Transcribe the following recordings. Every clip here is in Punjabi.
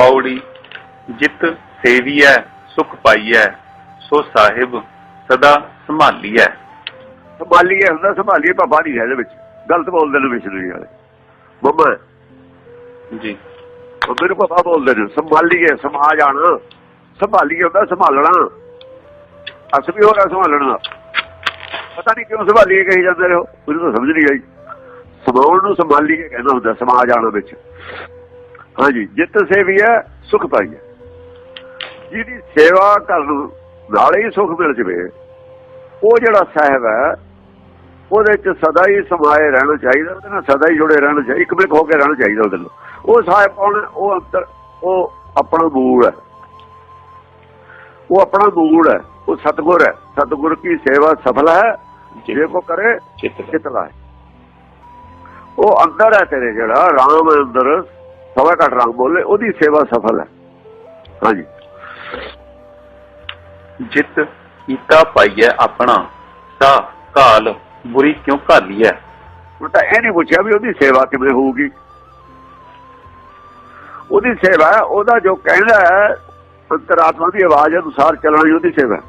ਪੌੜੀ ਜਿਤ ਸੇਵੀਐ ਸੁਖ ਪਾਈਐ ਸੋ ਸਾਹਿਬ ਸਦਾ ਸੰਭਾਲੀਐ। ਸੰਭਾਲੀਏ ਹੁੰਦਾ ਸੰਭਾਲੀਏ ਬਾਬਾ ਨਹੀਂ ਹੈ ਇਹਦੇ ਵਿੱਚ। ਗਲਤ ਬੋਲਦੇ ਨੇ ਵਿਸ਼ਨੂੰ ਵਾਲੇ। ਬੰਬਾ। ਜੀ। ਬੰਬੇ ਨੂੰ ਬਾਬਾ ਬੋਲਦੇ ਨੇ ਸੰਭਾਲੀਏ ਸਮਾ ਜਾਣਾ ਸੰਭਾਲੀਏ ਹੁੰਦਾ ਸੰਭਾਲਣਾ। ਅਸ ਵੀ ਹੋ ਰਿਹਾ ਸੰਭਾਲਣ ਪਤਾ ਨਹੀਂ ਕਿਉਂ ਸੰਭਾਲੀਏ ਕਹੀ ਜਾਂਦੇ ਰਹੋ ਮੈਨੂੰ ਤਾਂ ਸਮਝ ਨਹੀਂ ਆਈ। ਸਮਾਉਣ ਨੂੰ ਸੰਭਾਲੀਏ ਕਹਿੰਦਾ ਹੁੰਦਾ ਸਮਾ ਜਾਣਾ ਵਿੱਚ। ਹਾਂਜੀ ਜਿੱਤ ਸੇਵੀ ਹੈ ਸੁਖ ਪਾਈ ਹੈ। ਜਿਹਦੀ ਸੇਵਾ ਕਰਨ ਨਾਲ ਹੀ ਸੁਖ ਮਿਲ ਜਵੇ ਉਹ ਜਿਹੜਾ ਸਾਹਿਬ ਹੈ ਉਹਦੇ ਚ ਸਦਾ ਹੀ ਸਮਾਏ ਰਹਿਣਾ ਚਾਹੀਦਾ ਉਹਦੇ ਨਾਲ ਸਦਾ ਹੀ ਜੁੜੇ ਰਹਿਣਾ ਚਾਹੀਦਾ ਇੱਕ ਮਿੰਟ ਹੋ ਕੇ ਰਹਿਣਾ ਚਾਹੀਦਾ ਉਹਦੇ ਨਾਲ। ਉਹ ਸਾਹਿਬ ਕੌਣ ਹੈ? ਉਹ ਅੰਦਰ ਉਹ ਆਪਣਾ ਮੂਲ ਹੈ। ਉਹ ਆਪਣਾ ਮੂਲ ਹੈ ਉਹ ਸਤਗੁਰ ਹੈ। ਸਤਗੁਰ ਕੀ ਸੇਵਾ ਸਫਲ ਹੈ? ਜੇ ਕੋ ਕਰੇ ਚਿੱਤ ਚਿਤ ਲਾਏ ਉਹ ਅੰਦਰ ਹੈ ਤੇਰੇ ਜਿਹੜਾ ਰਾਮ ਅੰਦਰ। ਸਵਾ ਘਟ ਰਾਮ ਬੋਲੇ ਉਹਦੀ ਸੇਵਾ ਸਫਲ ਹੈ। ਹਾਂਜੀ। ਜਿਤ ਕੀਤਾ ਪਾਈਐ ਆਪਣਾ ਸਾ ਕਾਲ ਬੁਰੀ ਕਿਉ ਘਾਲੀਐ? ਉਹ ਤਾਂ ਇਹ ਨਹੀਂ ਪੁੱਛਿਆ ਵੀ ਉਹਦੀ ਸੇਵਾ ਕਿਵੇਂ ਹੋਊਗੀ। ਉਹਦੀ ਸੇਵਾ ਉਹਦਾ ਜੋ ਕਹਿੰਦਾ ਹੈ ਅੰਤਰਾਤਮਾ ਦੀ ਆਵਾਜ਼ ਅਨੁਸਾਰ ਚੱਲਣਾ ਹੀ ਉਹਦੀ ਸੇਵਾ ਹੈ।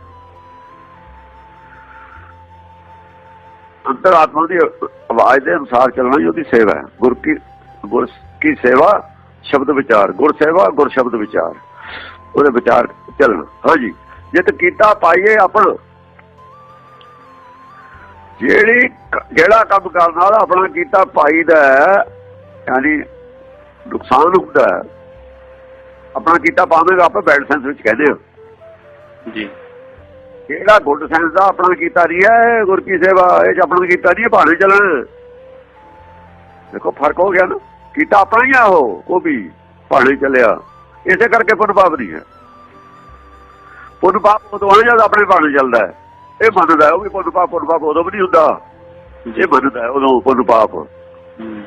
ਅੰਤਰਾਤਮਾ ਦੀ ਆਵਾਜ਼ ਦੇ ਅਨੁਸਾਰ ਚੱਲਣਾ ਹੀ ਉਹਦੀ ਸੇਵਾ ਹੈ। ਗੁਰ ਕੀ ਗੁਰ ਕੀ ਸੇਵਾ ਸ਼ਬਦ ਵਿਚਾਰ ਗੁਰ ਸੇਵਾ ਗੁਰ ਸ਼ਬਦ ਵਿਚਾਰ। ਉਹਦੇ ਵਿਚਾਰ ਚੱਲਣਾ। ਹਾਂਜੀ ਜਿਤ ਕੀਤਾ ਪਾਈਏ ਆਪਣਾ। ਜਿਹੜੀ ਜਿਹੜਾ ਕੰਮ ਕਰਨ ਵਾਲਾ ਆਪਣਾ ਕੀਤਾ ਪਾਈ ਦਾ ਯਾਨੀ ਨੁਕਸਾਨ ਹੁੰਦਾ। ਆਪਣਾ ਕੀਤਾ ਪਾਵੇਗਾ ਆਪਾਂ ਬੈਡ ਸੈਂਸ ਵਿੱਚ ਕਹਿੰਦੇ ਹਾਂ। ਜੀ। ਜਿਹੜਾ ਗੁੱਡ ਸੈਂਸ ਦਾ ਆਪਣਾ ਕੀਤਾ ਨਹੀਂ ਹੈ ਗੁਰ ਕੀ ਸੇਵਾ ਇਹ ਆਪਣਾ ਕੀਤਾ ਨਹੀਂ ਭਾਣੇ ਚੱਲਣ। ਦੇਖੋ ਫ਼ਰਕ ਹੋ ਗਿਆ ਨਾ। ਕੀਤਾ ਆਪਣਾ ਹੀ ਆ ਉਹ ਉਹ ਵੀ ਭਾਣੇ ਚੱਲਿਆ। ਇਸੇ ਕਰਕੇ ਪੁੰਨ ਪਾਪ ਨਹੀਂ ਹੈ। ਪੁੰਨ ਪਾਪ ਉਦੋਂ ਆ ਜਦ ਆਪਣੇ ਭਾਣੇ ਚੱਲਦਾ ਹੈ। ਇਹ ਮੰਨਦਾ ਉਹ ਵੀ ਪੁੰਨ ਪਾਪ ਪੁੰਨ ਪਾਪ ਉਦੋਂ ਵੀ ਨਹੀਂ ਹੁੰਦਾ। ਜੀ। ਇਹ ਮੰਨਦਾ ਉਦੋਂ ਪੁੰਨ ਪਾਪ। ਹੂੰ,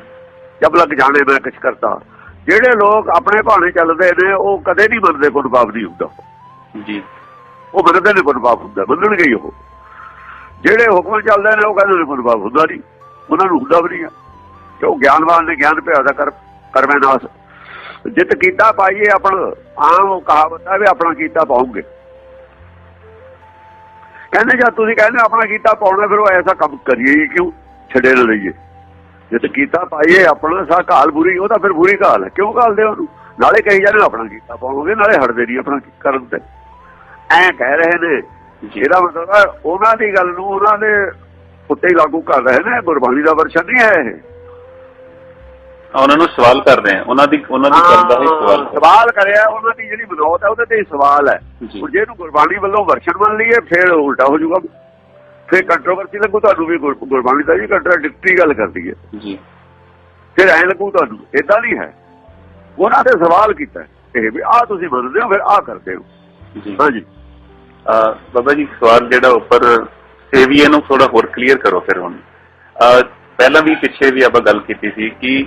ਜਬ ਲੱਗ ਜਾਣੇ ਮੈਂ ਕੁਛ ਕਰਤਾ ਜਿਹੜੇ ਲੋਕ ਆਪਣੇ ਭਾਣੇ ਚੱਲਦੇ ਨੇ ਉਹ ਕਦੇ ਨਹੀਂ ਮੰਨਦੇ ਪੁੰਨ ਪਾਪ ਨਹੀਂ ਹੁੰਦਾ। ਜੀ। ਉਹ ਮੰਨਦੇ ਨੇ ਪੁੰਨ ਪਾਪ ਹੁੰਦਾ ਮੰਨਣਗੇ ਉਹ। ਜਿਹੜੇ ਹੁਕਮ ਚੱਲਦੇ ਨੇ ਉਹ ਕਹਿੰਦੇ ਨੇ ਪੁੰਨ ਪਾਪ ਹੁੰਦਾ ਨਹੀਂ। ਉਹਨਾਂ ਨੂੰ ਹੁੰਦਾ ਵੀ ਨਹੀਂ ਕਿਉਂ ਗਿਆਨਵਾਨ ਨੇ ਗਿਆਨ ਭਿਆ ਦਾ ਕਰ, ਕਰਮੈ ਨਾਸ ਜਿਤ ਕੀਤਾ ਪਾਈਏ ਆਪਣਾ, ਆਮ ਕਹਾਵਤ ਹੈ ਵੀ ਆਪਣਾ ਕੀਤਾ ਪਾਉਂਗੇ। ਕਹਿੰਦੇ ਜਦ ਤੁਸੀਂ ਕਹਿੰਦੇ ਆਪਣਾ ਕੀਤਾ ਪਾਉਣਾ, ਫਿਰ ਉਹ ਐਸਾ ਕੰਮ ਕਰੀਏ ਕਿਉਂ? ਛੱਡੇ ਨਾ ਲਈਏ ਜਿਤ ਕੀਤਾ ਪਾਈਏ ਆਪਣਾ, ਸਾ ਘਾਲ ਬੁਰੀ, ਉਹ ਤਾਂ ਫਿਰ ਬੁਰੀ ਘਾਲ ਹੈ। ਕਿਉਂ ਘਾਲਦੇ ਉਹਨੂੰ? ਨਾਲੇ ਕਹੀ ਜਾਂਦੇ ਆਪਣਾ ਕੀਤਾ ਪਾਉਂਗੇ, ਨਾਲੇ ਹਟਦੇ ਨਹੀਂ ਆਪਣਾ ਕਰਨ ਤੇ। ਐਂ ਕਹਿ ਰਹੇ ਨੇ, ਜਿਹੜਾ ਮਤਲਬ ਉਹਨਾਂ ਦੀ ਗੱਲ ਨੂੰ ਉਹਨਾਂ ਦੇ ਉੱਤੇ ਹੀ ਲਾਗੂ ਕਰ ਰਹੇ ਨੇ, ਗੁਰਬਾਣੀ ਦਾ ਵਰਸ਼ਨ ਨਹੀਂ ਹੈ ਇਹ। ਉਹਨਾਂ ਨੂੰ ਸਵਾਲ ਕਰਦੇ ਆ ਉਹਨਾਂ ਦੀ ਉਹਨਾਂ ਦੀ ਗੱਲ ਦਾ ਹੀ ਸਵਾਲ ਸਵਾਲ ਕਰਿਆ ਉਹਨਾਂ ਦੀ ਜਿਹੜੀ ਬਨੌਤ ਹੈ ਉਹਦੇ ਤੇ ਹੀ ਸਵਾਲ ਹੈ। ਜੀ। ਹੁਣ ਜੇ ਇਹਨੂੰ ਗੁਰਬਾਣੀ ਵੱਲੋਂ ਵਰਸ਼ਨ ਮੰਨ ਲਈਏ ਫਿਰ ਉਲਟਾ ਹੋ ਜਾਊਗਾ। ਫਿਰ ਕੰਟਰੋਵਰਸੀ ਲੱਗੂ ਤੁਹਾਨੂੰ ਵੀ ਗੁਰ- ਗੁਰਬਾਣੀ ਦਾ ਜੀ ਕੰਟਰਾਡਿਕਟਰੀ ਗੱਲ ਕਰਦੀ ਹੈ। ਜੀ। ਫਿਰ ਐਂ ਲੱਗੂ ਤੁਹਾਨੂੰ ਇਦਾਂ ਨਹੀਂ ਹੈ। ਉਹਨਾਂ ਤੇ ਸਵਾਲ ਕੀਤਾ ਇਹ ਵੀ ਆਹ ਤੁਸੀਂ ਮੰਨਦੇ ਹੋ ਫਿਰ ਆਹ ਕਰਦੇ ਹੋ। ਜੀ। ਹਾਂਜੀ। ਬਾਬਾ ਜੀ ਸਵਾਲ ਜਿਹੜਾ ਉੱਪਰ ਸੇਵੀਏ ਨੂੰ ਥੋੜਾ ਹੋਰ ਕਲੀਅਰ ਕਰੋ ਫਿਰ ਹੁਣ। ਪਹਿਲਾਂ ਵੀ ਪਿੱਛੇ ਵੀ ਆਪਾਂ ਗੱਲ ਕੀਤੀ ਸੀ ਕਿ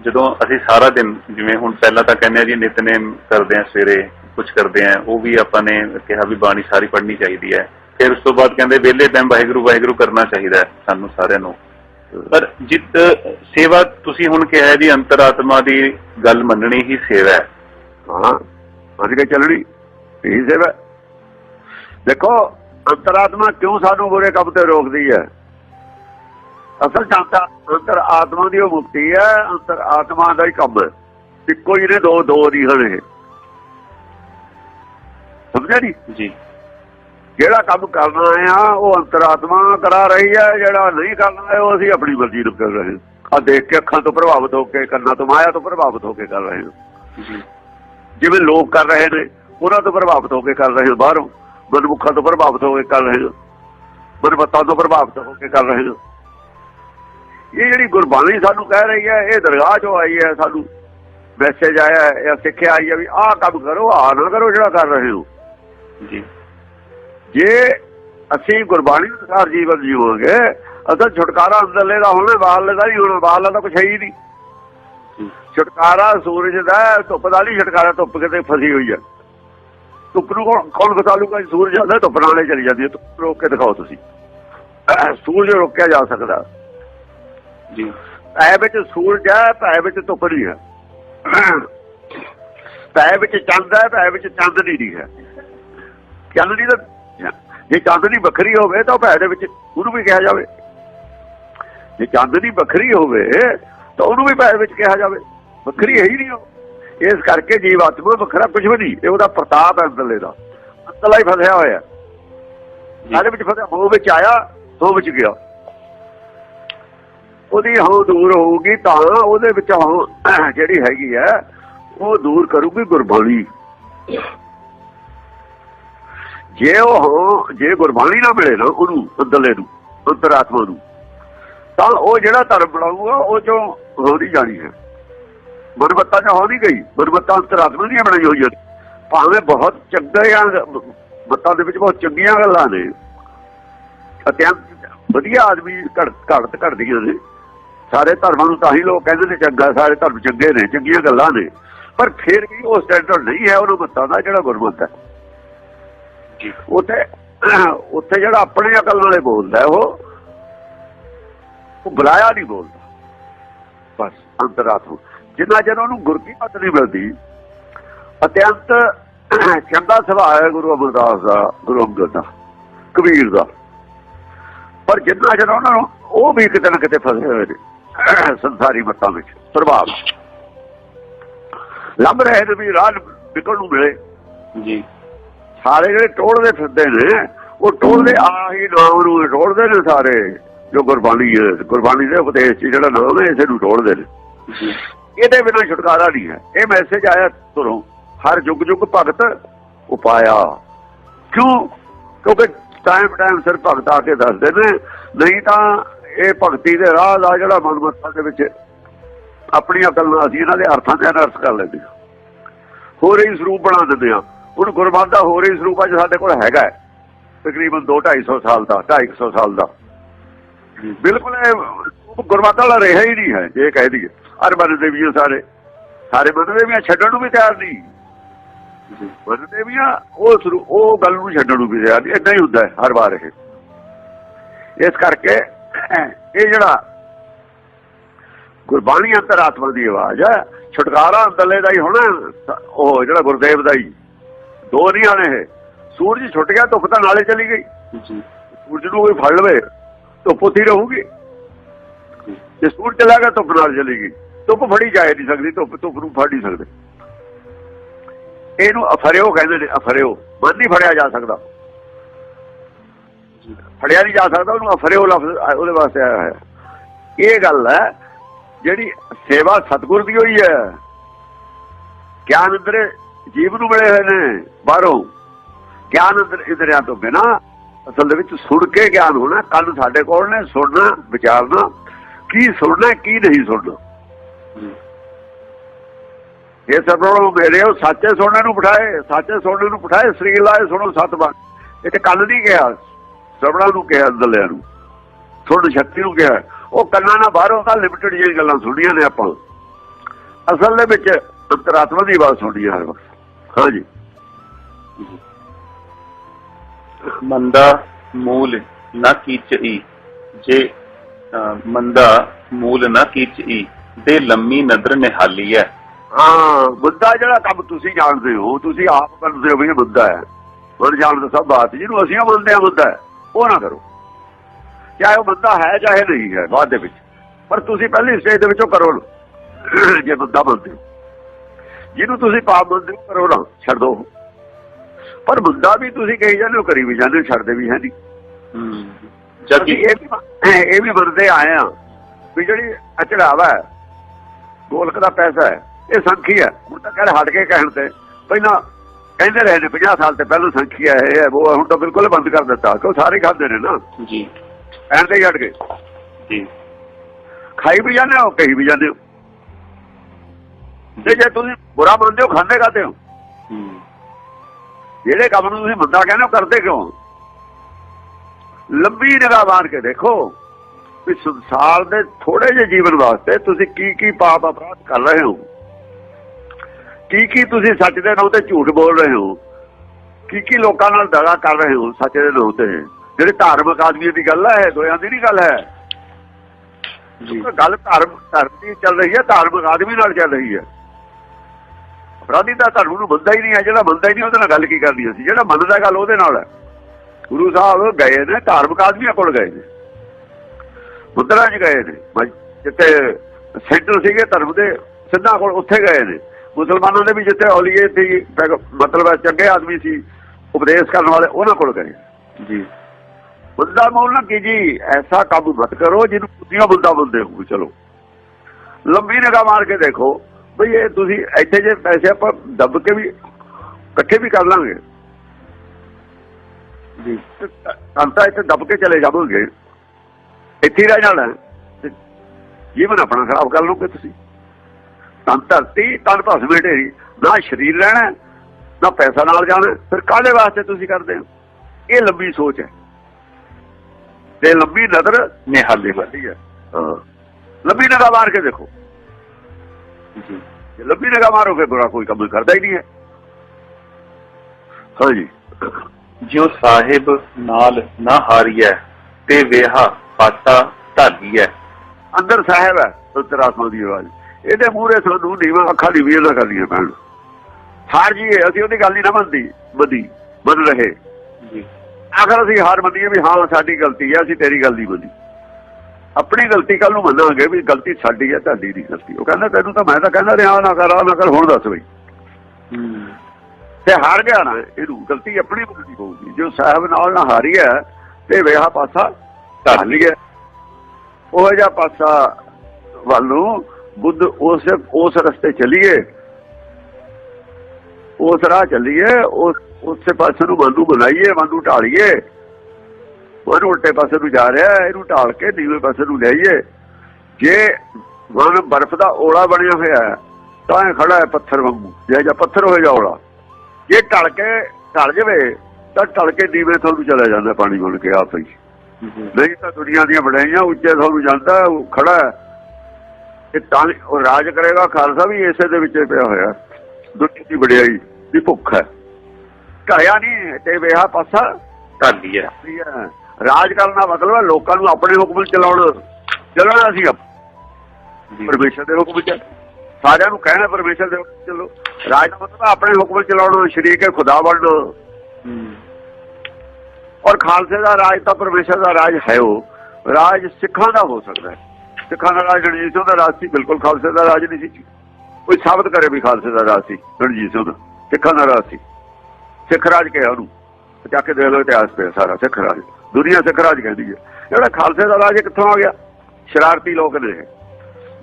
ਜਦੋਂ ਅਸੀਂ ਸਾਰਾ ਦਿਨ ਜਿਵੇਂ ਹੁਣ ਪਹਿਲਾਂ ਤਾਂ ਕਹਿੰਦੇ ਆ ਜੀ ਨਿਤਨੇਮ ਕਰਦੇ ਆ ਸਵੇਰੇ ਕੁਝ ਕਰਦੇ ਆ, ਉਹ ਵੀ ਆਪਾਂ ਨੇ ਕਿਹਾ ਵੀ ਬਾਣੀ ਸਾਰੀ ਪੜ੍ਹਨੀ ਚਾਹੀਦੀ ਹੈ। ਫਿਰ ਉਸ ਤੋਂ ਬਾਅਦ ਕਹਿੰਦੇ ਵਿਹਲੇ ਟਾਈਮ ਵਾਹਿਗੁਰੂ ਵਾਹਿਗੁਰੂ ਕਰਨਾ ਚਾਹੀਦਾ ਸਾਨੂੰ ਸਾਰਿਆਂ ਨੂੰ। ਪਰ ਜਿਤ, ਸੇਵਾ ਤੁਸੀਂ ਹੁਣ ਕਿਹਾ ਜੀ ਅੰਤਰਾਤਮਾ ਦੀ ਗੱਲ ਮੰਨਣੀ ਹੀ ਸੇਵਾ ਹੈ। ਹਾਂ ਮੰਨ ਕੇ ਚੱਲਣੀ, ਇਹ ਸੇਵਾ ਦੇਖੋ, ਅੰਤਰਾਤਮਾ ਕਿਉਂ ਸਾਨੂੰ ਬੁਰੇ ਕੰਮ ਤੇ ਰੋਕਦੀ ਹੈ? ਅਸਲ ਚਾਹਤਾ ਅੰਤਰ ਆਤਮਾ ਦੀ ਉਹ ਮੁਕਤੀ ਹੈ ਅੰਤਰ ਆਤਮਾ ਦਾ ਹੀ ਕੰਮ ਹੈ। ਇੱਕੋ ਹੀ ਨੇ ਦੋ ਦੋ ਨਹੀਂ ਇਹ। ਸਮਝਿਆ ਨਹੀਂ ਜੀ। ਜਿਹੜਾ ਕੰਮ ਕਰਨਾ ਆ ਉਹ ਅੰਤਰਾਤਮਾ ਕਰਾ ਰਹੀ ਹੈ ਜਿਹੜਾ ਨਹੀਂ ਕਰਨਾ ਉਹ ਅਸੀਂ ਆਪਣੀ ਮਰਜ਼ੀ ਨਾਲ ਕਰ ਰਹੇ ਆ ਦੇਖ ਕੇ ਅੱਖਾਂ ਤੋਂ ਪ੍ਰਭਾਵਿਤ ਹੋ ਕੇ ਕੰਨਾਂ ਤੋਂ ਮਾਇਆ ਤੋਂ ਪ੍ਰਭਾਵਿਤ ਹੋ ਕੇ ਕਰ ਰਹੇ ਹਾਂ। ਜਿਵੇਂ ਲੋਕ ਕਰ ਰਹੇ ਨੇ ਉਹਨਾਂ ਤੋਂ ਪ੍ਰਭਾਵਿਤ ਹੋ ਕੇ ਕਰ ਰਹੇ ਹੋ ਬਾਹਰੋਂ। ਮਨਮੁਖਾਂ ਤੋਂ ਪ੍ਰਭਾਵਿਤ ਹੋ ਕੇ ਕਰ ਰਹੇ ਹੋ। ਮਨਮਤਾਂ ਤੋਂ ਪ੍ਰਭਾਵਿਤ ਹੋ ਕੇ ਕਰ ਰਹੇ ਹੋ। ਇਹ ਜਿਹੜੀ ਗੁਰਬਾਣੀ ਸਾਨੂੰ ਕਹਿ ਰਹੀ ਹੈ ਇਹ ਦਰਗਾਹ ਚੋਂ ਆਈ ਹੈ ਸਾਨੂੰ ਮੈਸੇਜ ਆਇਆ ਹੈ ਜਾਂ ਸਿੱਖਿਆ ਆਈ ਹੈ ਵੀ ਆਹ ਕੰਮ ਕਰੋ ਆਹ ਨਾ ਕਰੋ ਜਿਹੜਾ ਕਰ ਰਹੇ ਹੋ। ਜੀ। ਜੇ ਅਸੀਂ ਗੁਰਬਾਣੀ ਅਨੁਸਾਰ ਜੀਵਨ ਜੀਵਾਂਗੇ ਅਸਲ ਛੁਟਕਾਰਾ ਅੰਦਰਲੇ ਦਾ ਹੋਣਾ ਬਾਹਰਲੇ ਦਾ ਨਹੀਂ ਹੋਣਾ ਬਾਹਰਲਾ ਤਾਂ ਕੁਛ ਹੈ ਹੀ ਨਹੀਂ। ਛੁਟਕਾਰਾ ਸੂਰਜ ਦਾ ਹੈ, ਧੁੱਪ ਦਾ ਨਹੀਂ ਛੁਟਕਾਰਾ ਧੁੱਪ ਕਿਤੇ ਫਸੀ ਹੋਈ ਹੈ। ਧੁੱਪ ਨੂੰ ਕੌਣ ਬਤਾ ਲੂਗਾ ਸੂਰਜ ਜਾਂਦਾ ਧੁੱਪ ਨਾਲੇ ਚਲੀ ਜਾਂਦੀ ਹੈ। ਧੁੱਪ ਰੋਕ ਕੇ ਦਿਖਾਓ ਤੁਸੀਂ। ਸੂਰਜ ਰੋਕਿਆ ਜਾ ਸਕਦਾ। ਜੀ। ਐ ਵਿੱਚ ਸੂਰਜ ਹੈ ਭੈ ਵਿੱਚ ਧੁੱਪ ਨਹੀਂ ਹੈ। ਪੈ ਵਿੱਚ ਚੰਦ ਹੈ ਪੈ ਵਿੱਚ ਚਾਂਦਨੀ ਨਹੀਂ ਹੈ। ਚਾਂਦਨੀ ਦਾ ਜੇ ਚਾਂਦਨੀ ਵੱਖਰੀ ਹੋਵੇ ਤਾਂ ਪੈ ਦੇ ਵਿੱਚ ਉਹਨੂੰ ਵੀ ਕਿਹਾ ਜਾਵੇ। ਜੇ ਚਾਂਦਨੀ ਵੱਖਰੀ ਹੋਵੇ ਤਾਂ ਉਹਨੂੰ ਵੀ ਪੈ ਵਿੱਚ ਕਿਹਾ ਜਾਵੇ। ਵੱਖਰੀ ਹੈ ਹੀ ਨਹੀਂ ਉਹ। ਇਸ ਕਰਕੇ ਜੀਵ ਆਤਮਾ ਵੱਖਰਾ ਕੁਝ ਵੀ ਨਹੀਂ ਇਹ ਉਹਦਾ ਪ੍ਰਤਾਪ ਹੈ ਅੰਦਰਲੇ ਦਾ। ਅੰਦਰਲਾ ਹੀ ਫਸਿਆ ਹੋਇਆ। ਸਾਰੇ ਵਿੱਚ ਫਸਿਆ ਹੋ ਵਿੱਚ ਆਇਆ ਹੋ ਵਿੱਚ ਗਿਆ। ਉਹਦੀ ਹੋ ਦੂਰ ਹੋਊਗੀ ਤਾਂ ਉਹਦੇ ਵਿੱਚ ਹੋ ਜਿਹੜੀ ਹੈਗੀ ਹੈ, ਉਹ ਦੂਰ ਕਰੂਗੀ ਗੁਰਬਾਣੀ। ਜੇ ਉਹ ਜੇ ਗੁਰਬਾਣੀ ਨਾ ਮਿਲੇ ਨਾ ਉਹਨੂੰ, ਅੰਦਰਲੇ ਨੂੰ, ਅੰਤਰਾਤਮਾ ਨੂੰ, ਤਾਂ ਉਹ ਜਿਹੜਾ ਧਰਮ ਬਣਾਊਗਾ, ਉਹ ਚੋਂ ਹੋ ਨਹੀਂ ਜਾਣੀ ਹੈ। ਮਨਮੱਤਾ ਚ ਹੋ ਨਹੀਂ ਗਈ। ਮਨਮੱਤਾ ਅੰਤਰਾਤਮਾ ਦੀਆਂ ਬਣਾਈ ਹੋਈਆਂ ਨੇ। ਭਾਵੇਂ ਬਹੁਤ ਚੰਗੀਆਂ ਮੱਤਾਂ ਦੇ ਵਿੱਚ ਬਹੁਤ ਚੰਗੀਆਂ ਗੱਲਾਂ ਨੇ। ਅਤਿਅੰਤ ਵਧੀਆ ਆਦਮੀ ਘੜ, ਘੜਤ ਘੜਦੀਆਂ ਨੇ। ਸਾਰੇ ਧਰਮਾਂ ਨੂੰ ਤਾਂ ਹੀ ਲੋਕ ਕਹਿੰਦੇ ਨੇ ਚੰਗਾ ਸਾਰੇ ਧਰਮ ਚੰਗੇ ਨੇ ਚੰਗੀਆਂ ਗੱਲਾਂ ਨੇ। ਪਰ ਫਿਰ ਵੀ ਉਹ ਸਟੈਂਡਰਡ ਨਹੀਂ ਹੈ ਉਹਨਾਂ ਮਤਾਂ ਦਾ ਜਿਹੜਾ ਗੁਰਮਤ ਹੈ। ਉੱਥੇ ਉੱਥੇ ਜਿਹੜਾ ਆਪਣੇ ਅਕਲ ਨਾਲੇ ਬੋਲਦਾ ਉਹ ਉਹ ਬੁਲਾਇਆ ਨਹੀਂ ਬੋਲਦਾ। ਬਸ ਅੰਤਰਾਤਮਾ ਜਿੰਨਾ ਚਿਰ ਉਹਨੂੰ ਗੁਰ ਕੀ ਮਤ ਨਹੀਂ ਮਿਲਦੀ ਅਤਿਅੰਤ ਚੰਗਾ ਸੁਭਾਅ ਹੈ ਗੁਰੂ ਅਮਰਦਾਸ ਦਾ ਗੁਰੂ ਅੰਗਦ ਦਾ ਕਬੀਰ ਦਾ। ਪਰ ਜਿੰਨਾ ਚਿਰ ਉਹਨਾਂ ਨੂੰ ਉਹ ਵੀ ਕਿਤੇ ਨਾ ਕਿਤੇ ਫਸੇ ਹੋਏ ਨੇ। ਸੰਸਾਰੀ ਮਤਾਂ ਵਿੱਚ ਪ੍ਰਭਾਵ। ਲੱਭ ਰਹੇ ਨੇ ਵੀ ਰਾਹ ਨਿਕਲ ਨੂੰ ਮਿਲੇ। ਜੀ। ਸਾਰੇ ਜਿਹੜੇ ਟੋਲਦੇ ਫਿਰਦੇ ਨੇ ਉਹ ਟੋਲਦੇ ਆਹੀ ਨਾਮ ਨੂੰ ਹੀ ਟੋਲਦੇ ਨੇ ਸਾਰੇ ਜੋ ਗੁਰਬਾਣੀ ਹੈ। ਗੁਰਬਾਣੀ ਦੇ ਉਪਦੇਸ਼ ਜਿਹੜਾ ਨਾਮ ਹੈ ਇਸੇ ਨੂੰ ਟੋਲਦੇ ਨੇ। ਇਹਦੇ ਬਿਨਾਂ ਛੁਟਕਾਰਾ ਨਹੀਂ ਹੈ। ਇਹ ਮੈਸੇਜ ਆਇਆ ਤੁਰੋਂ ਹਰ ਯੁੱਗ ਯੁੱਗ ਭਗਤ ਉਪਾਇਆ। ਕਿਉਂ? ਕਿਉਂਕਿ ਟਾਈਮ ਟਾਈਮ ਸਿਰ ਭਗਤ ਆ ਕੇ ਦੱਸਦੇ ਨੇ ਨਹੀਂ ਤਾਂ ਇਹ ਭਗਤੀ ਦੇ ਰਾਹ ਦਾ ਜਿਹੜਾ ਮਨਮੱਤਾ ਦੇ ਵਿੱਚ ਆਪਣੀ ਅਕਲ ਨਾਲ ਅਸੀਂ ਇਹਨਾਂ ਦੇ ਅਰਥਾਂ ਦੇ ਅਨਰਥ ਕਰ ਲੈਂਦੇ ਹਾਂ ਹੋਰ ਹੀ ਸਰੂਪ ਬਣਾ ਦਿੰਦੇ ਆ। ਹੁਣ ਗੁਰਮਤਿ ਦਾ ਹੋਰ ਹੀ ਸਰੂਪ ਅੱਜ ਸਾਡੇ ਕੋਲ ਹੈਗਾ ਹੈ। ਤਕਰੀਬਨ 2 250 ਸਾਲ ਦਾ 250 ਸਾਲ ਦਾ। ਬਿਲਕੁਲ ਇਹ ਗੁਰਮਤਿ ਵਾਲਾ ਰਿਹਾ ਹੀ ਨਹੀਂ ਹੈ ਜੇ ਕਹਿ ਦਈਏ। ਹਰ ਮੰਨਦੇ ਵੀ ਸਾਰੇ ਸਾਰੇ ਮੰਨਦੇ ਵੀ ਛੱਡਣ ਨੂੰ ਵੀ ਤਿਆਰ ਨਹੀਂ। ਮੰਨਦੇ ਵੀ ਉਹ ਉਹ ਗੱਲ ਨੂੰ ਛੱਡਣ ਨੂੰ ਵੀ ਤਿਆਰ ਨਹੀਂ ਇਦਾਂ ਹੀ ਹੁੰਦਾ ਹੈ ਹਰ ਵਾਰ ਇਹ। ਇਸ ਕਰਕੇ ਇਹ ਜਿਹੜਾ ਗੁਰਬਾਣੀ ਅੰਤਰਾਤਮਾ ਦੀ ਆਵਾਜ਼ ਹੈ ਛੁਟਕਾਰਾ ਅੰਦਰਲੇ ਦਾ ਹੀ ਹੋਣਾ ਉਹ ਜਿਹੜਾ ਗੁਰਦੇਵ ਦਾ ਹੀ। ਦੋ ਨਹੀਂ ਆਣੇ ਇਹ। ਸੂਰਜ ਛੁੱਟ ਗਿਆ ਧੁੱਪ ਤਾਂ ਨਾਲੇ ਚਲੀ ਗਈ। ਜੀ। ਸੂਰਜ ਨੂੰ ਕੋਈ ਫੜ ਲਵੇ ਧੁੱਪ ਉੱਥੇ ਹੀ ਰਹੂਗੀ। ਜੀ। ਸੂਰਜ ਚਲਾ ਗਿਆ ਧੁੱਪ ਨਾਲ ਚਲੇਗੀ ਧੁੱਪ ਫੜੀ ਜਾ ਨਹੀਂ ਸਕਦੀ ਧੁੱਪ ਧੁੱਪ ਨੂੰ ਫੜ ਨਹੀਂ ਸਕਦੇ। ਇਹਨੂੰ ਅਫਰਿਓ ਕਹਿੰਦੇ ਨੇ ਅਫਰਿਓ। ਮਨ ਨਹੀਂ ਫੜਿਆ ਜਾ ਸਕਦਾ। ਫੜਿਆ ਨਹੀਂ ਜਾ ਸਕਦਾ, ਉਹਨੂੰ ਅਫਰਿਓ ਲਫ਼ਜ਼ ਉਹਦੇ ਵਾਸਤੇ ਆਇਆ ਹੋਇਆ। ਇਹ ਗੱਲ ਹੈ, ਜਿਹੜੀ ਸੇਵਾ ਸਤਿਗੁਰ ਦੀ ਹੋਈ ਹੈ। ਗਿਆਨ ਅੰਦਰ ਜੀਵ ਨੂੰ ਮਿਲੇ ਹੋਏ ਨੇ ਬਾਹਰੋਂ। ਗਿਆਨ ਅੰਦਰ ਇਧਰਿਆਂ ਤੋਂ ਬਿਨਾ ਅਸਲ ਦੇ ਵਿੱਚ ਸੁਣ ਕੇ ਗਿਆਨ ਹੋਣਾ ਕੱਲ ਸਾਡੇ ਕੋਲ ਨੇ, ਸੁਣਨਾ, ਵਿਚਾਰਨਾ, ਕੀ ਸੁਣਨਾ, ਕੀ ਨਹੀਂ ਸੁਣਨਾ। ਇਹ ਸਭ ਨੂੰ ਮੇਰੇ ਉਹ ਸੱਚੇ ਸੁਣਨ ਨੂੰ ਬਿਠਾਏ, ਸੱਚੇ ਸੁਣਨ ਨੂੰ ਬਿਠਾਏ ਸ੍ਰੀ ਲਾਏ, ਸੁਣੋ ਸਤਬਾ ਇਹ ਤੇ ਕੱਲ ਨਹੀਂ ਗਿਆ। ਸਭਣਾ ਨੂੰ ਕਿਹਾ ਅੰਦਰਲਿਆਂ ਨੂੰ। ਸੁਣ ਸ਼ਕਤੀ ਨੂੰ ਕਿਹਾ। ਉਹ ਕੰਨਾਂ ਨਾਲ ਬਾਹਰੋਂ ਤਾਂ ਲਿਮਟਿਡ ਜਿਹੀਆਂ ਗੱਲਾਂ ਸੁਣੀਆਂ ਨੇ ਆਪਾਂ। ਅਸਲ ਦੇ ਵਿੱਚ ਅੰਤਰਾਤਮਾ ਦੀ ਆਵਾਜ਼ ਸੁਣਦੀ ਹੈ ਹਾਂਜੀ। ਮੰਦਾ ਮੂਲ ਨਾ ਕੀਚਈ। ਜੇ ਮੰਦਾ ਮੂਲ ਨਾ ਕੀਚਈ ਦੇ ਲੰਮੀ ਨਦਰ ਨਿਹਾਲੀ ਹੈ ਹਾਂ ਮੁੱਦਾ ਜਿਹੜਾ ਕੰਮ ਤੁਸੀਂ ਜਾਣਦੇ ਹੋ ਤੁਸੀਂ ਆਪ ਕਰਦੇ ਹੋ ਵੀ ਮੁੱਦਾ ਹੈ ਮਨ ਜਾਣਦਾ ਸਭ ਬਾਤ ਜਿਹਨੂੰ ਅਸੀਂ ਮੰਨਦੇ ਹਾਂ ਮੁੱਦਾ ਹੈ, ਉਹ ਨਾ ਕਰੋ। ਚਾਹੇ ਉਹ ਬੰਦਾ ਹੈ ਚਾਹੇ ਨਹੀਂ ਹੈ ਬਾਅਦ ਦੇ ਵਿੱਚ। ਪਰ ਤੁਸੀਂ ਪਹਿਲੀ ਸਟੇਜ ਦੇ ਵਿੱਚੋਂ ਕਰੋ। ਜੇ ਬੰਦਾ ਹੋ। ਜਿਹਨੂੰ ਤੁਸੀਂ ਪਾਪ ਹੋ ਕਰੋ ਨਾ ਛੱਡ ਦੋ। ਪਰ ਬੰਦਾ ਵੀ ਤੁਸੀਂ ਕਹੀ ਜਾਂਦੇ ਹੋ ਕਰੀ ਵੀ ਜਾਂਦੇ ਹੋ ਛੱਡਦੇ ਵੀ ਹੈ ਨਹੀਂ। ਜਦ ਕਿ ਇਹ ਵੀ ਇਹ ਵੀ ਮੰਨਦੇ ਆਏ ਆ ਵੀ ਜਿਹੜੀ ਅਚੜਾਵਾ ਹੈ ਗੋਲਕ ਦਾ ਪੈਸਾ ਹੈ ਇਹ ਸੰਖੀ ਹੈ। ਹੁਣ ਤਾਂ ਕਹਿੰਦੇ ਹਟ ਕੇ ਕਹਿਣ ਤੇ ਪਹਿਲਾਂ ਕਹਿੰਦੇ ਰਹੇ ਨੇ 50 ਸਾਲ ਤੇ ਪਹਿਲਾਂ ਸੰਖੀ ਹੈ ਇਹ ਹੈ ਉਹ ਹੁਣ ਤਾਂ ਬਿਲਕੁਲ ਬੰਦ ਕਰ ਦਿੱਤਾ। ਕਿਉਂ? ਸਾਰੇ ਖਾਂਦੇ ਨੇ ਨਾ। ਜੀ। ਐਂ ਤੇ ਹਟ ਗਏ। ਜੀ। ਖਾਈ ਵੀ ਜਾਂਦੇ ਹੋ ਕਹੀ ਵੀ ਜਾਂਦੇ ਹੋ। ਤੇ ਜੇ ਤੁਸੀਂ ਬੁਰਾ ਮੰਨਦੇ ਹੋ ਖਾਂਦੇ ਕਾਤੇ ਹੋ? ਹੂੰ। ਜਿਹੜੇ ਕੰਮ ਨੂੰ ਤੁਸੀਂ ਮੰਦਾ ਕਹਿੰਦੇ ਹੋ ਕਰਦੇ ਕਿਉਂ? ਲੰਬੀ ਨਿਗਾਹ ਮਾਰ ਕੇ ਦੇਖੋ ਵੀ ਸੰਸਾਰ ਦੇ ਥੋੜੇ ਜਿਹੇ ਜੀਵਨ ਵਾਸਤੇ ਤੁਸੀਂ ਕੀ ਕੀ ਪਾਪ ਅਪਰਾਧ ਕਰ ਰਹੇ ਹੋ। ਕੀ ਕੀ ਤੁਸੀਂ ਸੱਚ ਦੇ ਨਾਮ ਤੇ ਝੂਠ ਬੋਲ ਰਹੇ ਹੋ? ਕੀ ਕੀ ਲੋਕਾਂ ਨਾਲ ਦਗਾ ਕਰ ਰਹੇ ਹੋ ਸੱਚ ਦੇ ਨਾਮ ਤੇ? ਜਿਹੜੇ ਧਾਰਮਿਕ ਆਦਮੀ ਦੀ ਗੱਲ ਹੈ ਦੋਆਂ ਦੀ ਨਹੀਂ ਗੱਲ ਹੈ? ਗੱਲ ਧਰਮ ਧਰਮ ਦੀ ਚੱਲ ਰਹੀ ਹੈ ਧਾਰਮਿਕ ਆਦਮੀ ਨਾਲ ਚੱਲ ਰਹੀ ਹੈ। ਅਪਰਾਧੀ ਦਾ ਧਰਮ ਨੂੰ ਮੰਨਦਾ ਹੀ ਨਹੀਂ ਹੈ ਜਿਹੜਾ ਮੰਨਦਾ ਹੀ ਨਹੀਂ ਉਹਦੇ ਨਾਲ ਗੱਲ ਕੀ ਕਰਨੀ ਸੀ ਜਿਹੜਾ ਮੰਨਦਾ ਗੱਲ ਉਹਦੇ ਨਾਲ ਹੈ। ਗੁਰੂ ਸਾਹਿਬ ਗਏ ਨੇ ਧਾਰਮਿਕ ਆਦਮੀਆਂ ਕੋਲ ਗਏ ਨੇ। ਮੰਦਰਾਂ 'ਚ ਗਏ ਨੇ। ਜਿੱਥੇ ਸੈਂਟਰ ਸੀਗੇ ਧਰਮ ਦੇ ਸਿੱਧਾ ਕੋਲ ਉੱਥੇ ਗਏ ਨੇ। ਮੁਸਲਮਾਨਾਂ ਦੇ ਵੀ ਜਿੱਥੇ ਔਲੀਏ ਸੀ ਮਤਲਬ ਚੰਗੇ ਆਦਮੀ ਸੀ ਉਪਦੇਸ਼ ਕਰਨ ਵਾਲੇ ਉਹਨਾਂ ਕੋਲ ਗਏ। ਜੀ। ਬੰਦਾ ਮੌਲਾ ਕੀ ਜੀ ਐਸਾ ਕੰਮ ਮਤ ਕਰੋ ਜਿਹਨੂੰ ਬੁੱਧੀਆਂ ਬੰਦਾ ਬੰਦੇ ਹੋ ਚਲੋ। ਲੰਬੀ ਨਿਗਾਹ ਮਾਰ ਕੇ ਦੇਖੋ ਬਈ ਇਹ ਤੁਸੀਂ ਇੱਥੇ ਜੇ ਪੈਸੇ ਆਪਾਂ ਦੱਬ ਕੇ ਵੀ ਇਕੱਠੇ ਵੀ ਕਰ ਲਾਂਗੇ। ਜੀ। ਤੇ ਤਾਂ ਤਾਂ ਇੱਥੇ ਦੱਬ ਕੇ ਚਲੇ ਜਾਵੋਗੇ। ਇੱਥੇ ਰਹਿ ਜਾਣਾ। ਜੀਵਨ ਆਪਣਾ ਖਰਾਬ ਕਰ ਲਓਗੇ ਤੁਸੀਂ। ਤਨ ਧਰਤੀ ਤਨ ਭਸਮੇ ਢੇਰੀ ਨਾ ਸਰੀਰ ਰਹਿਣਾ ਨਾ ਪੈਸਾ ਨਾਲ ਜਾਣਾ। ਫਿਰ ਕਾਹਦੇ ਵਾਸਤੇ ਤੁਸੀਂ ਕਰਦੇ ਹੋ? ਇਹ ਲੰਬੀ ਸੋਚ ਹੈ। ਤੇ ਲੰਬੀ ਨਜ਼ਰ ਨਿਹਾਲੀ ਵੱਡੀ ਹੈ। ਲੰਬੀ ਨਿਗਾਹ ਮਾਰ ਕੇ ਦੇਖੋ। ਜੀ ਜੇ ਲੰਬੀ ਨਿਗਾਹ ਮਾਰੋਗੇ ਬੁਰਾ ਕੋਈ ਕੰਮ ਕਰਦਾ ਹੀ ਨਹੀਂ ਹੈ। ਹਾਂਜੀ ਜਿਉ ਸਾਹਿਬ ਨਾਲ ਨਾ ਹਾਰੀਐ ਤੇ ਵੇਹਾ ਪਾਤਾ ਢਾਲੀਐ ਅੰਦਰ ਸਾਹਿਬ ਹੈ ਅੰਤਰਾਤਮਾ ਦੀ ਆਵਾਜ਼। ਇਹਦੇ ਮੂਹਰੇ ਸਾਨੂੰ ਨੀਵਾਂ ਅੱਖਾਂ ਦੀ ਵੀਰ ਨਾ ਕਰਦੀਆਂ ਪੈਣ। ਹਾਰ ਜੀ ਅਸੀਂ ਉਹਦੀ ਗੱਲ ਹੀ ਨਾ ਮੰਨਦੀ ਮੰਦੀ ਮੰਨ ਰਹੇ। ਜੀ। ਆਖਰ ਅਸੀਂ ਹਾਰ ਮੰਨੀਏ ਵੀ ਹਾਂ ਸਾਡੀ ਗਲਤੀ ਹੈ ਅਸੀਂ ਤੇਰੀ ਗੱਲ ਨਹੀਂ ਮੰਨੀ। ਆਪਣੀ ਗਲਤੀ ਕੱਲ ਨੂੰ ਮੰਨਾਂਗੇ ਵੀ ਗਲਤੀ ਸਾਡੀ ਹੈ ਤੁਹਾਡੀ ਨਹੀਂ ਗਲਤੀ। ਉਹ ਕਹਿੰਦਾ ਤੈਨੂੰ ਤਾਂ ਮੈਂ ਤਾਂ ਕਹਿੰਦਾ ਰਿਹਾ ਨਾ ਕਰ ਆਹ ਨਾ ਕਰ ਹੁਣ ਦੱਸ ਬਈ। ਤੇ ਹਾਰ ਗਿਆ ਨਾ ਇਹਨੂੰ ਗਲਤੀ ਆਪਣੀ ਮੰਨਣੀ ਪਊਗੀ। ਜੋ ਸਾਹਿਬ ਨਾਲ ਨਾ ਹਾਰੀ ਹੈ ਤੇ ਵੇਹਾ ਪਾਸਾ ਢਾਲੀ ਹੈ ਉਹ ਜਿਹਾ ਪਾਸਾ ਵੱਲੋਂ ਬੁੱਧ ਉਸ ਉਸ ਰਸਤੇ ਚੱਲੀਏ। ਉਸ ਰਾਹ ਚੱਲੀਏ ਉਸ ਉਸੇ ਪਾਸੇ ਨੂੰ ਮਨ ਨੂੰ ਬਣਾਈਏ ਮਨ ਨੂੰ ਢਾਲੀਏ। ਮਨ ਉਲਟੇ ਪਾਸੇ ਨੂੰ ਜਾ ਰਿਹਾ ਇਹਨੂੰ ਢਾਲ ਕੇ ਨੀਵੇਂ ਪਾਸੇ ਨੂੰ ਲਿਆਈਏ। ਜੇ ਮਨ ਬਰਫ਼ ਦਾ ਓਲਾ ਬਣਿਆ ਹੋਇਆ ਹੈ ਤਾਂ ਇਹ ਖੜਾ ਹੈ ਪੱਥਰ ਵਾਂਗੂ। ਜੇ ਜਾਂ ਪੱਥਰ ਹੋਏ ਜਾ ਓਲਾ ਜੇ ਢਲ ਕੇ ਢਲ ਜਾਵੇ ਤਾਂ ਢਲ ਕੇ ਨੀਵੇਂ ਤੁਹਾਨੂੰ ਚਲਾ ਜਾਂਦਾ ਪਾਣੀ ਬਣ ਕੇ ਆਪ ਹੀ। ਨਹੀਂ ਤਾਂ ਦੁਨੀਆ ਦੀਆਂ ਬੜਾਈਆਂ ਉੱਚੇ ਤੁਹਾਨੂੰ ਜਾਂਦਾ ਖੜਾ ਹੈ। ਇਹ ਤਾਂ ਉਹ ਰਾਜ ਕਰੇਗਾ ਖਾਲਸਾ ਵੀ ਇਸੇ ਦੇ ਵਿੱਚ ਪਿਆ ਹੋਇਆ। ਦੁਨੀਆ ਦੀ ਵਡਿਆਈ ਦੀ ਭੁੱਖ ਹੈ। ਢਾਇਆ ਨਹੀਂ ਤੇ ਵੇਹਾ ਪਾਸਾ ਵੀ ਹੈ। ਰਾਜ ਕਰਨ ਦਾ ਮਤਲਬ ਹੈ ਲੋਕਾਂ ਨੂੰ ਆਪਣੇ ਹੁਕਮ ਚਲਾਉਣਾ। ਚੱਲਣਾ ਸੀ ਪਰਮੇਸ਼ਰ ਦੇ ਹੁਕਮ ਚ। ਸਾਰਿਆਂ ਨੂੰ ਕਹਿਣਾ ਪਰਮੇਸ਼ਰ ਦੇ ਹੁਕਮ ਚੱਲੋ। ਰਾਜ ਦਾ ਮਤਲਬ ਆਪਣੇ ਹੁਕਮ ਚਲਾਉਣਾ ਸ਼ਰੀਕ ਹੈ ਖੁਦਾ ਹੂੰ। ਔਰ ਖਾਲਸੇ ਦਾ ਰਾਜ ਤਾਂ ਪਰਮੇਸ਼ਰ ਦਾ ਰਾਜ ਹੈ ਉਹ। ਰਾਜ ਸਿੱਖਾਂ ਦਾ ਹੋ ਸਕਦਾ ਹੈ। ਸਿੱਖਾਂ ਦਾ ਰਾਜ, ਰਣਜੀਤ ਸਿੰਘ ਦਾ ਰਾਜ ਸੀ। ਬਿਲਕੁਲ ਖਾਲਸੇ ਦਾ ਰਾਜ ਨਹੀਂ ਸੀ। ਕੋਈ ਸਾਬਤ ਕਰੇ ਵੀ ਖਾਲਸੇ ਦਾ ਰਾਜ ਸੀ, ਰਣਜੀਤ ਸਿੰਘ ਦਾ। ਸਿੱਖਾਂ ਦਾ ਰਾਜ ਸੀ। ਸਿੱਖ ਰਾਜ ਕਿਹਾ ਉਹਨੂੰ। ਜਾ ਕੇ ਦੇਖ ਲਓ, ਇਤਿਹਾਸ ਤੇ ਸਾਰਾ ਸਿੱਖ ਰਾਜ। ਦੁਨੀਆ ਸਿੱਖ ਰਾਜ ਕਹਿੰਦੀ ਹੈ। ਜਿਹੜਾ ਖਾਲਸੇ ਦਾ ਰਾਜ ਕਿੱਥੋਂ ਆ ਗਿਆ? ਸ਼ਰਾਰਤੀ ਲੋਕ ਨੇ।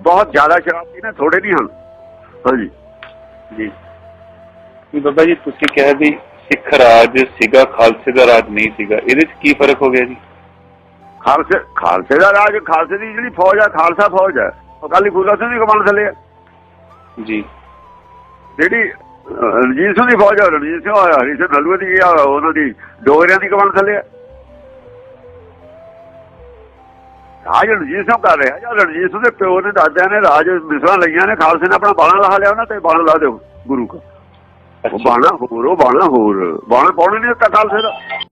ਬਹੁਤ ਜ਼ਿਆਦਾ ਸ਼ਰਾਰਤੀ ਨੇ ਥੋੜੇ ਨਹੀਂ ਹਨ। ਹਾਂਜੀ। ਜੀ। ਜੀ ਬਾਬਾ ਜੀ, ਤੁਸੀਂ ਕਿਹਾ ਵੀ ਸਿੱਖ ਰਾਜ ਸੀਗਾ, ਖਾਲਸੇ ਦਾ ਰਾਜ ਨਹੀਂ ਸੀਗਾ। ਇਹਦੇ ਚ ਕੀ ਫ਼ਰਕ ਹੋ ਗਿਆ ਜੀ? ਖਾਲਸੇ ਖਾਲਸੇ ਦਾ ਰਾਜ ਖਾਲਸੇ ਦੀ ਜਿਹੜੀ ਫੌਜ ਹੈ ਖਾਲਸਾ ਫੌਜ ਹੈ। ਉਹ ਕਾਲੀ ਫੂਲਾ ਸਿੰਘ ਦੀ ਕਮਾਨ ਥੱਲੇ ਹੈ ਜੀ। ਜਿਹੜੀ ਰਣਜੀਤ ਸਿੰਘ ਦੀ ਫੌਜ ਹੈ ਰਣਜੀਤ ਸਿੰਘ ਹੋਇਆ ਹਰੀ ਸਿੰਘ ਨਲੂਏ ਦੀ ਆ ਉਹਨਾਂ ਦੀ ਡੋਗਰਿਆਂ ਦੀ ਕਮਾਨ ਥੱਲੇ ਹੈ ਰਾਜ ਰਣਜੀਤ ਸਿੰਘ ਕਰ ਰਿਹਾ ਜਾਂ ਰਣਜੀਤ ਸਿੰਘ ਦੇ ਪਿਓ ਨੇ ਦਾਦਿਆਂ ਨੇ ਰਾਜ ਮਿਸਰਾਂ ਲਈਆਂ ਨੇ ਖਾਲਸੇ ਨੇ ਆਪਣਾ ਬਾਣਾ ਲਾ ਲਿਆ ਉਹਨਾਂ ਤੇ ਬਾਣਾ ਲਾ ਦਿਓ ਗੁਰੂ ਕਾ। ਬਾਣਾ ਹੋਰ ਬਾਣਾ ਹੋਰ ਬਾਣਾ ਪਾਉਣੇ ਨਹੀਂ ਦਿੱਤਾ ਖਾਲਸੇ ਦਾ।